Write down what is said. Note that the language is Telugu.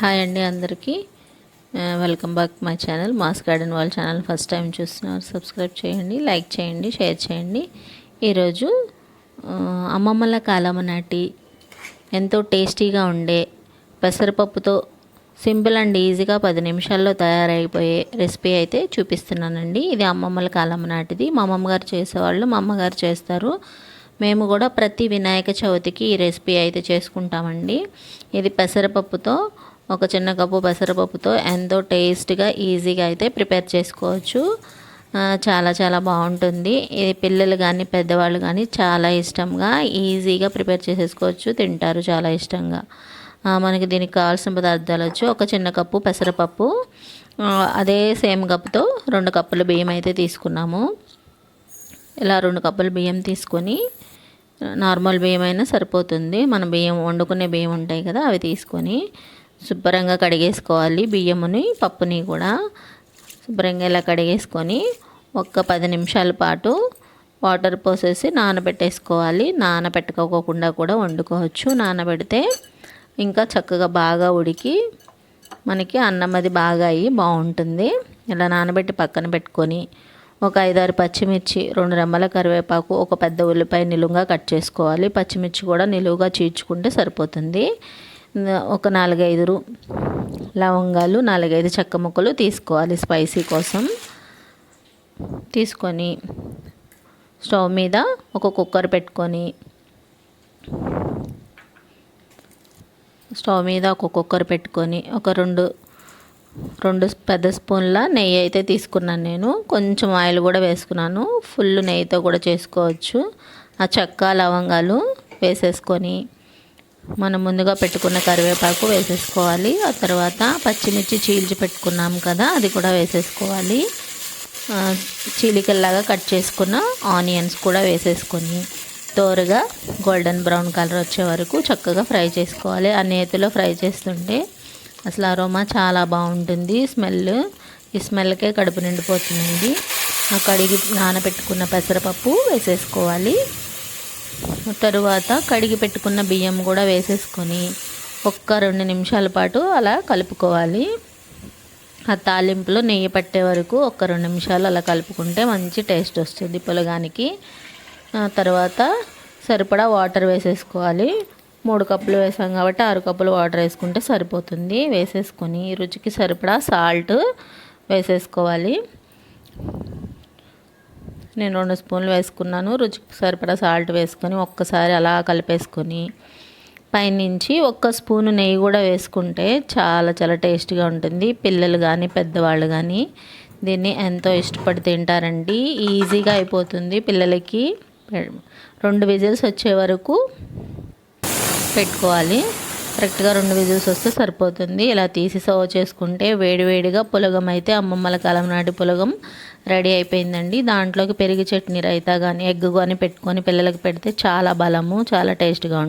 హాయ్ అండి అందరికీ. Welcome back my channel mass garden వాళ్ళ ఛానల్. ఫస్ట్ టైం చూస్తున్నారు సబ్స్క్రైబ్ చేయండి లైక్ చేయండి షేర్ చేయండి. ఈరోజు అమ్మమ్మల కాలమ నాటి ఎంతో టేస్టీగా ఉండే పెసరపప్పుతో సింపుల్ అండ్ ఈజీగా పది నిమిషాల్లో తయారైపోయే రెసిపీ అయితే చూపిస్తున్నానండి. ఇది అమ్మమ్మల కాలం నాటిది. మా అమ్మమ్మగారు చేసేవాళ్ళు మా అమ్మగారు చేస్తారు. మేము కూడా ప్రతి వినాయక చవితికి ఈ రెసిపీ అయితే చేసుకుంటామండి. ఇది పెసరపప్పుతో ఒక చిన్న కప్పు పెసరపప్పుతో ఎంతో టేస్ట్గా ఈజీగా అయితే ప్రిపేర్ చేసుకోవచ్చు. చాలా చాలా బాగుంటుంది. ఇది పిల్లలు కానీ పెద్దవాళ్ళు కానీ చాలా ఇష్టంగా ఈజీగా ప్రిపేర్ చేసేసుకోవచ్చు. తింటారు చాలా ఇష్టంగా. మనకి దీనికి కావాల్సిన పదార్థాలు వచ్చి ఒక చిన్న కప్పు పెసరపప్పు అదే సేమ్ కప్పుతో రెండు కప్పుల బియ్యం అయితే తీసుకున్నాము. ఇలా రెండు కప్పుల బియ్యం తీసుకొని నార్మల్ బియ్యం అయినా సరిపోతుంది. మన బియ్యం వండుకునే బియ్యం ఉంటాయి కదా అవి తీసుకొని శుభ్రంగా కడిగేసుకోవాలి బియ్యముని పప్పుని కూడా శుభ్రంగా ఇలా కడిగేసుకొని ఒక్క పది నిమిషాల పాటు వాటర్ పోసేసి నానబెట్టేసుకోవాలి. నానబెట్టుకోకుండా కూడా వండుకోవచ్చు. నానబెడితే ఇంకా చక్కగా బాగా ఉడికి మనకి అన్నం అది బాగా అయ్యి బాగుంటుంది. ఇలా నానబెట్టి పక్కన పెట్టుకొని ఒక ఐదారు పచ్చిమిర్చి రెండు రెమ్మల కరివేపాకు ఒక పెద్ద ఉల్లిపాయ నిలువుగా కట్ చేసుకోవాలి. పచ్చిమిర్చి కూడా నిలువుగా చీల్చుకుంటే సరిపోతుంది. ఒక నాలుగైదు లవంగాలు నాలుగైదు చెక్క ముక్కలు తీసుకోవాలి స్పైసీ కోసం. తీసుకొని స్టవ్ మీద ఒక కుక్కర్ పెట్టుకొని స్టవ్ మీద ఒక కుక్కర్ పెట్టుకొని ఒక రెండు రెండు పెద్ద స్పూన్ల నెయ్యి అయితే తీసుకున్నాను నేను. కొంచెం ఆయిల్ కూడా వేసుకున్నాను. ఫుల్ నెయ్యితో కూడా చేసుకోవచ్చు. ఆ చెక్క లవంగాలు వేసేసుకొని మనం ముందుగా పెట్టుకున్న కరివేపాకు వేసేసుకోవాలి. ఆ తర్వాత పచ్చిమిర్చి చీల్చి పెట్టుకున్నాం కదా అది కూడా వేసేసుకోవాలి. చీలికల్లాగా కట్ చేసుకున్న ఆనియన్స్ కూడా వేసేసుకొని తోరగా గోల్డెన్ బ్రౌన్ కలర్ వచ్చే వరకు చక్కగా ఫ్రై చేసుకోవాలి. ఆ నేతిలో ఫ్రై చేస్తుంటే అసలు అరోమా చాలా బాగుంటుంది. స్మెల్ ఈ స్మెల్కే కడుపు నిండిపోతుంది ఆ కడిగి నానబెట్టుకున్న పెసరపప్పు వేసేసుకోవాలి. తరువాత కడిగి పెట్టుకున్న బియ్యం కూడా వేసేసుకొని ఒక్క రెండు నిమిషాల పాటు అలా కలుపుకోవాలి. ఆ తాలింపులో నెయ్యి పట్టే వరకు ఒక్క రెండు నిమిషాలు అలా కలుపుకుంటే మంచి టేస్ట్ వస్తుంది పొలగానికి. తర్వాత సరిపడా వాటర్ వేసేసుకోవాలి. మూడు కప్పులు వేసాం కాబట్టి ఆరు కప్పులు వాటర్ వేసుకుంటే సరిపోతుంది. వేసేసుకొని రుచికి సరిపడా సాల్ట్ వేసేసుకోవాలి. నేను రెండు స్పూన్లు వేసుకున్నాను. రుచికి సరిపడా సాల్ట్ వేసుకొని ఒక్కసారి అలా కలిపేసుకొని పైనుంచి ఒక్క స్పూను నెయ్యి కూడా వేసుకుంటే చాలా చాలా టేస్ట్గా ఉంటుంది. పిల్లలు కానీ పెద్దవాళ్ళు కానీ దీన్ని ఎంతో ఇష్టపడి తింటారండి. ఈజీగా అయిపోతుంది పిల్లలకి. రెండు విజిల్స్ వచ్చే వరకు పెట్టుకోవాలి. కరెక్ట్గా రెండు విజిల్స్ వస్తే సరిపోతుంది. ఇలా తీసి సర్వ్ చేసుకుంటే వేడివేడిగా పులగం అయితే అమ్మమ్మల కాలం నాటి పులగం రెడీ అయిపోయిందండి. దాంట్లోకి పెరిగి చట్నీ రైతా కానీ ఎగ్ కానీ పెట్టుకొని పిల్లలకి పెడితే చాలా బలము చాలా టేస్ట్గా ఉంటుంది.